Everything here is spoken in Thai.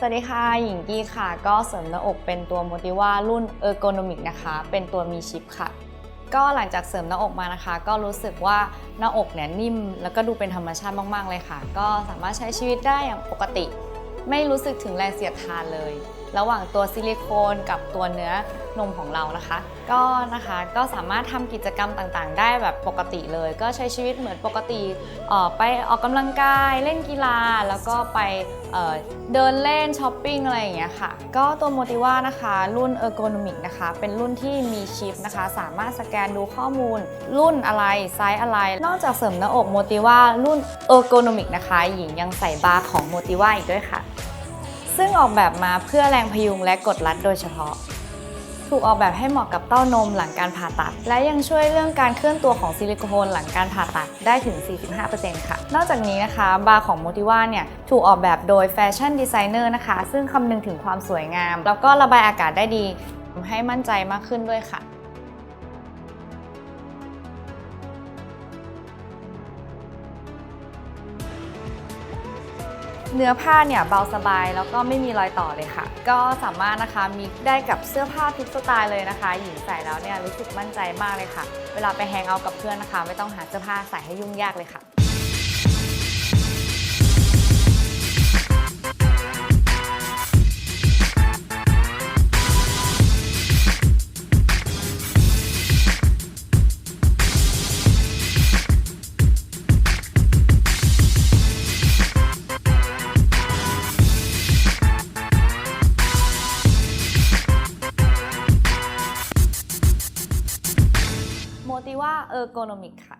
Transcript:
สวัสดีค่ะ หญิงกี้ค่ะ ก็เสริมหน้าอกเป็นตัวโมติว่ารุ่นเออร์โกนมิกนะคะ เป็นตัวมีชิปค่ะ ก็หลังจากเสริมหน้าอกมานะคะ ก็รู้สึกว่าหน้าอกเนี่ยนิ่ม แล้วก็ดูเป็นธรรมชาติมาก ๆ เลยค่ะ ก็สามารถใช้ชีวิตได้อย่างปกติ ไม่รู้สึกถึงแรงเสียดทานเลยระหว่างตัวซิลิโคนกับตัวเนื้อนมของเรานะคะ ก็นะคะก็สามารถทำกิจกรรมต่างๆ ได้แบบปกติเลย ก็ใช้ชีวิตเหมือนปกติออไปออกกำลังกายเล่นกีฬา แล้วก็ไปเเดินเล่นช้อปปิ้งอะไรอย่างเงี้ยค่ะ ก็ตัวโมติว่านะคะรุ่นเออร์โกนมิกนะคะ เป็นรุ่นที่มีชิปนะคะ สามารถสแกนดูข้อมูล รุ่นอะไรไซส์อะไร นอกจากเสริมหน้าอกโมติว่ารุ่นเออร์โกนมิกนะคะ หญิงยังใส่บาร์ของโมติว่าอีกด้วยค่ะ ซึ่งออกแบบมาเพื่อแรงพยุงและกดรัดโดยเฉพาะ ถูกออกแบบให้เหมาะกับเต้านมหลังการผ่าตัด และยังช่วยเรื่องการเคลื่อนตัวของซิลิโคนหลังการผ่าตัดได้ถึง 45%ค่ะ นอกจากนี้นะคะ บาร์ของโมติว่าเนี่ยถูกออกแบบโดยแฟชั่นดีไซเนอร์นะคะ ซึ่งคำนึงถึงความสวยงาม แล้วก็ระบายอากาศได้ดีทำให้มั่นใจมากขึ้นด้วยค่ะ เนื้อผ้าเนี่ยเบาสบายแล้วก็ไม่มีรอยต่อเลยค่ะ ก็สามารถนะคะมีได้กับเสื้อผ้าทุกสไตล์เลยนะคะ หญิงใส่แล้วเนี่ยรู้สึกมั่นใจมากเลยค่ะ เวลาไปแฮงเอาท์กับเพื่อนนะคะ ไม่ต้องหาเสื้อผ้าใส่ให้ยุ่งยากเลยค่ะ โมติว่าเออร์โกนมิกค่ะ